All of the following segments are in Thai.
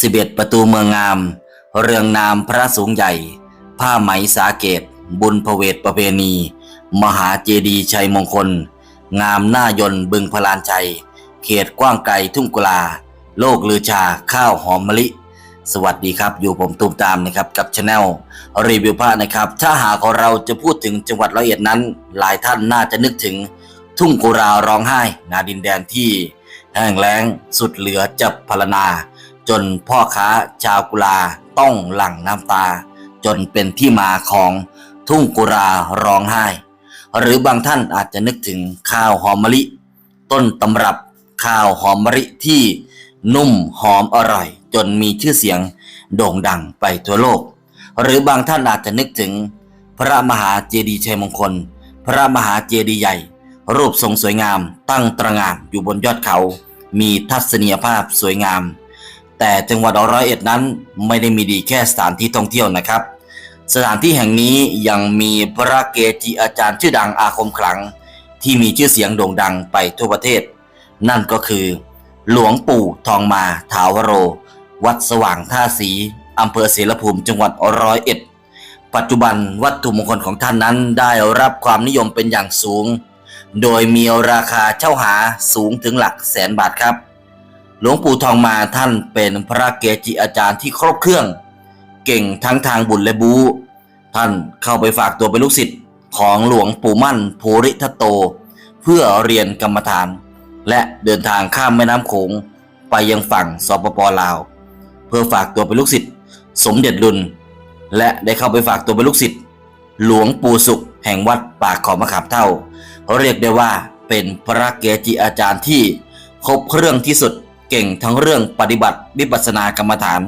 สิบเอ็ดประตูเมืองงาม เรืองนามพระสูงใหญ่ ผ้าไหมสาเกต บุญพเวทประเพณี มหาเจดีย์ชัยมงคล งามหน้ายนบึงพลานชัย เขตกว้างไกลทุ่งกุลา โลกลือชาข้าวหอมมะลิ สวัสดีครับ อยู่ผมตูมตามนะครับกับช anel รีวิวผ้านะครับ ถ้าหากเราจะพูดถึงจังหวัดร้อยเอ็ดนั้น หลายท่านน่าจะนึกถึงทุ่งกุราร้องไห้นาดินแดนที่แห้งแล้งสุดเหลือจับพรรณนา จนพ่อค้าชาวกุลาต้องหลั่งน้ำตา จนเป็นที่มาของทุ่งกุราร้องไห้ หรือบางท่านอาจจะนึกถึงข้าวหอมมะลิ ต้นตำรับข้าวหอมมะลิที่นุ่มหอมอร่อย จนมีชื่อเสียงโด่งดังไปทั่วโลก หรือบางท่านอาจจะนึกถึง พระมหาเจดีย์ชัยมงคล พระมหาเจดีย์ใหญ่ รูปทรงสวยงามตั้งตระหง่านอยู่บนยอดเขา มีทัศนียภาพสวยงาม แต่จังหวัดร้อยเอ็ดนั้นไม่ได้มีดีแค่สถานที่ท่องเที่ยวนะครับ สถานที่แห่งนี้ยังมีพระเกจิอาจารย์ชื่อดังอาคมขลัง ที่มีชื่อเสียงโด่งดังไปทั่วประเทศ นั่นก็คือ หลวงปู่ทองมาถาวโร วัดสว่างท่าสีอำเภอเสรภูมิจังหวัดร้อยเอ็ดปัจจุบันวัตถุมงคลของท่านนั้นได้รับความนิยมเป็นอย่างสูง โดยมีราคาเช่าหาสูงถึงหลักแสนบาทครับ หลวงปู่ทองมาท่านเป็นพระเกจิอาจารย์ที่ครบเครื่อง เก่งทั้งทางบุญและบู ท่านเข้าไปฝากตัวเป็นลูกศิษย์ของหลวงปู่มั่นภูริทัตโต เพื่อเรียนกรรมฐาน และเดินทางข้ามแม่น้ำโขงไปยังฝั่งสปปลาว เพื่อฝากตัวเป็นลูกศิษย์สมเด็จรุนและได้เข้าไปฝากตัวเป็นลูกศิษย์หลวงปู่สุขแห่งวัดป่าขอมะขามเท่าเรียกได้ว่าเป็นพระเกจิอาจารย์ที่ครบเครื่องที่สุด เก่งทั้งเรื่องปฏิบัติวิปัสสนากรรมฐาน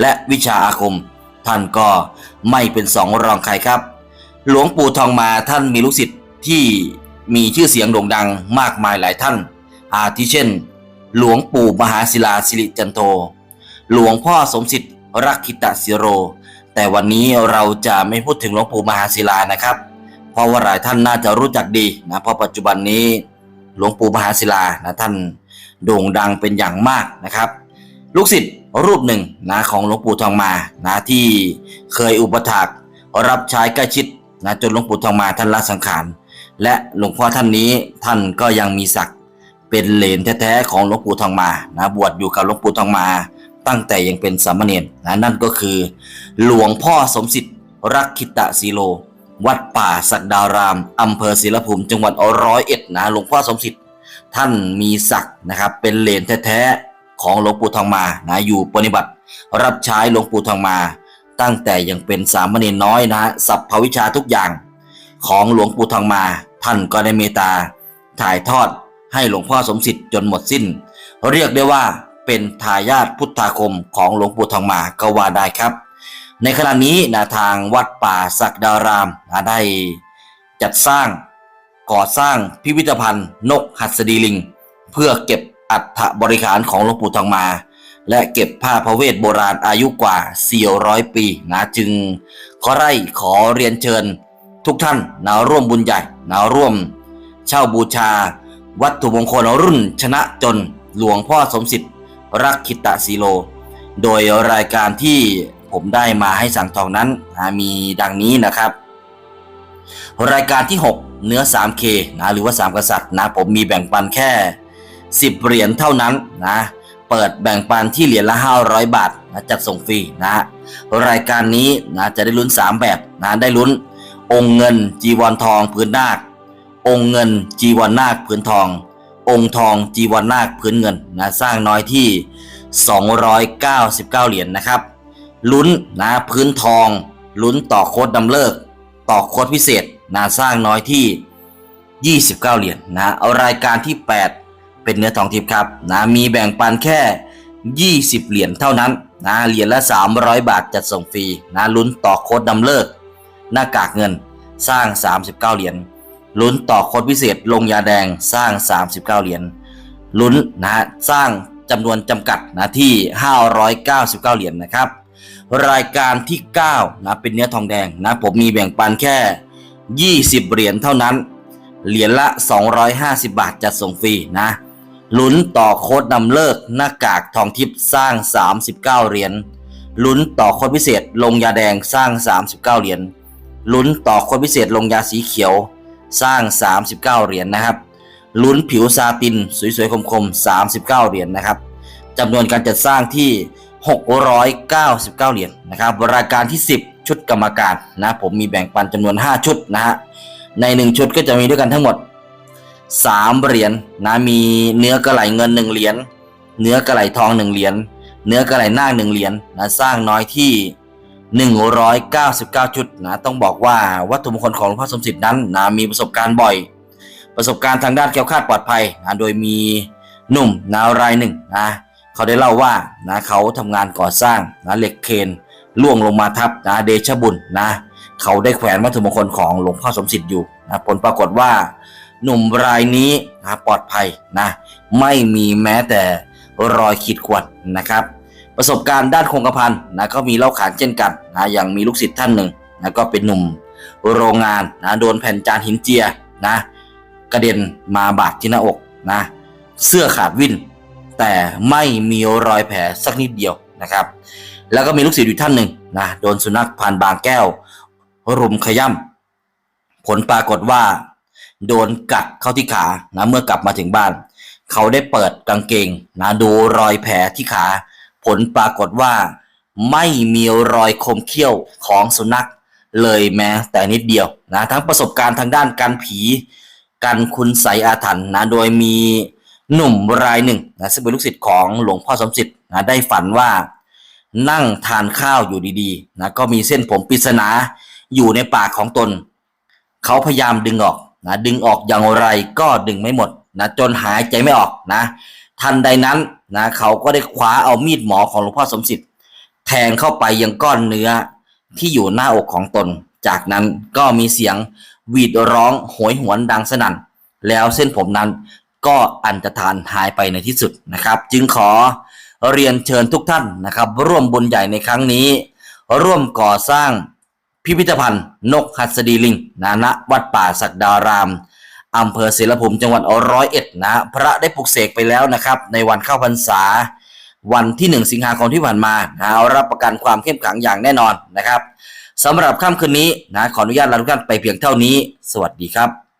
และวิชาอาคม ท่านก็ไม่เป็นสองรองใครครับ หลวงปู่ทองมาท่านมีลูกศิษย์ที่มีชื่อเสียงโด่งดังมากมายหลายท่าน อาทิเช่น หลวงปู่มหาศิลาสิริจันโท หลวงพ่อสมศิษย์รักขิตสิโร แต่วันนี้เราจะไม่พูดถึงหลวงปู่มหาศิลานะครับ เพราะว่าหลายท่านน่าจะรู้จักดีนะเพราะปัจจุบันนี้ หลวงปู่มหาศิลานะท่านโด่งดังเป็นอย่างมากนะครับ ลูกศิษย์รูปหนึ่งนะของหลวงปู่ทองมานะที่เคยอุปถากรับใช้ใกล้ชิดนะจนหลวงปู่ทองมาท่านละสังขารและหลวงพ่อท่านนี้ท่านก็ยังมีศักดิ์เป็นเหลนแท้ๆของหลวงปู่ทองมานะบวชอยู่กับหลวงปู่ทองมา ตั้งแต่ยังเป็นสามเณรนะนั่นก็คือ หลวงพ่อสมศิษย์รักขิตะสีโล วัดป่าสักดารามอำเภอศิลภูมิจังหวัดร้อยเอ็ดนะหลวงพ่อสมศิษย์ท่านมีศักดิ์นะครับ เป็นเหลนแท้ๆของหลวงปู่ทองมานะอยู่ปฏิบัติ รับใช้หลวงปู่ทองมา ตั้งแต่ยังเป็นสามเณรน้อยนะสัพพวิชาทุกอย่าง ของหลวงปู่ทองมา ท่านก็ได้เมตตา ถ่ายทอดให้หลวงพ่อสมศิษย์จนหมดสิ้น เรียกได้ว่าเป็นทายาทพุทธาคมของหลวงปู่ทองมาก็ว่าได้ครับ ในขณะนี้นะทางวัดป่าสักดารามนะได้จัดสร้างก่อสร้างพิพิธภัณฑ์ นกหัสดีลิง เพื่อเก็บอัฐบริขารของหลวงปู่ทองมา และเก็บผ้าพระเวทโบราณอายุกว่า 400 ปีนะจึงขอไร่ขอเรียนเชิญทุกท่านนะร่วมบุญใหญ่นะร่วม เช่าบูชา วัตถุมงคลรุ่นชนะจนหลวงพ่อสมศิษย์รักขิตะสีโล โดยรายการที่ ผมได้มาให้สั่งทองนั้นมีดังนี้นะครับ รายการที่ 6 เนื้อ 3K นะหรือว่า 3 กษัตริย์นะผมมีแบ่งปันแค่ 10 เหรียญเท่านั้นนะเปิดแบ่งปันที่เหรียญละ 500 บาทนะจัดส่งฟรีนะ รายการนี้นะจะได้ลุ้น 3 แบบนะได้ลุ้น องค์เงินจีวรทองพื้นนาค องค์เงินจีวรนาคพื้นทอง องค์ทองจีวรนาคพื้นเงินนะสร้างน้อยที่ 299 เหรียญนะครับ ลุ้นนะพื้นทอง ลุ้นต่อโค้ดดำเลิก ต่อโค้ดพิเศษนะสร้างน้อยที่ 29 เหรียญนะเอารายการที่ 8 เป็นเนื้อทองทิพย์ครับนะมีแบ่งปันแค่ 20 เหรียญเท่านั้นนะเหรียญละ 300 บาทจัดส่งฟรีนะลุ้นต่อโค้ดดำเลิก หน้ากากเงินสร้าง 39 เหรียญลุ้นต่อโค้ดพิเศษลงยาแดงสร้าง 39 เหรียญลุ้นนะฮะสร้างจำนวนจำกัดนะที่ 599 เหรียญนะครับ รายการที่ 9 นะเป็นเนื้อทองแดงนะผมมีแบ่งปันแค่ 20 เหรียญเท่านั้น เหรียญละ 250 บาทจัดส่งฟรีนะลุ้นต่อโค้ดนำเลิกหน้ากากทองทิพย์สร้าง 39 เหรียญลุ้นต่อโค้ดพิเศษลงยาแดงสร้าง 39 เหรียญลุ้นต่อโค้ดพิเศษลงยาสีเขียวสร้าง 39 เหรียญนะครับลุ้นผิวซาตินสวยๆคมๆ 39 เหรียญนะครับจำนวนการจัดสร้างที่ 699 เหรียญนะครับรายการที่ 10 ชุดกรรมการนะผมมีแบ่งปันจำนวน 5 ชุดนะฮะใน 1 ชุดก็จะมีด้วยกันทั้งหมด 3 เหรียญนะมีเนื้อกระไหลเงิน 1 เหรียญเนื้อกระไหลทอง 1 เหรียญเนื้อกระไหลนาค1เหรียญนะสร้างน้อยที่ 199 ชุดนะต้องบอกว่าวัตถุมงคลของหลวงพ่อสมศิษย์นั้นนะมีประสบการณ์บ่อย ประสบการณ์ทางด้านแคล้วคลาดปลอดภัยนะโดยมีหนุ่มนารายหนึ่งนะ เขาได้เล่าว่านะเขาทำงานก่อสร้างนะเหล็กเคนล่วงลงมาทับนะเดชบุญนะเขาได้แขวนวัตถุมงคลของหลวงพ่อสมศิษย์อยู่นะผลปรากฏว่า หนุ่มรายนี้นะปลอดภัยนะไม่มีแม้แต่รอยขีดข่วนนะครับ ประสบการณ์ด้านคงกระพันนะก็มีเล่าขานเช่นกันนะอย่างมีลูกศิษย์ท่านหนึ่งนะก็เป็นหนุ่มโรงงานนะโดนแผ่นจานหินเจียนะกระเด็นมาบาดที่หน้าอกนะเสื้อขาดวิ่น แต่ไม่มีรอยแผลสักนิดเดียวนะครับ แล้วก็มีลูกศิษย์อยู่ท่านหนึ่งนะโดนสุนัขผ่านบางแก้ว รุมขย่ำผลปรากฏว่า โดนกัดเข้าที่ขานะเมื่อกลับมาถึงบ้าน เขาได้เปิดกางเกงนะดูรอยแผลที่ขา ผลปรากฏว่า ไม่มีรอยคมเขี้ยวของสุนัขเลยแม้แต่นิดเดียวนะทั้งประสบการณ์ทางด้านการผีกันคุณไสอาถรรพ์นะโดยมี หนุ่มรายหนึ่งนะซึ่งเป็นลูกศิษย์ของหลวงพ่อสมศิษย์นะได้ฝันว่านั่งทานข้าวอยู่ดีๆนะก็มีเส้นผมปริศนาอยู่ในปากของตน เขาพยายามดึงออกนะดึงออกอย่างไรก็ดึงไม่หมดนะจนหายใจไม่ออกนะ ทันใดนั้นนะเขาก็ได้คว้าเอามีดหมอของหลวงพ่อสมศิษย์แทงเข้าไปยังก้อนเนื้อที่อยู่หน้าอกของตน จากนั้นก็มีเสียงหวีดร้องโหยหวนดังสนั่น แล้วเส้นผมนั้น ก็อันตรธานหายไปในที่สุดนะครับ จึงขอเรียนเชิญทุกท่านนะครับ ร่วมบุญใหญ่ในครั้งนี้ ร่วมก่อสร้างพิพิธภัณฑ์ นกหัสดีลิงนะณวัดป่าศักดารามอำเภอเสรภูมิจังหวัดร้อยเอ็ดนะพระได้ปลุกเสกไปแล้วนะครับ ในวันเข้าพรรษา วันที่ 1 สิงหาคมที่ผ่านมานะรับประกันความเข้มขลังอย่างแน่นอนนะครับสำหรับค่ำคืนนี้นะขออนุญาตลาทุกท่านไปเพียงเท่านี้ สวัสดีครับ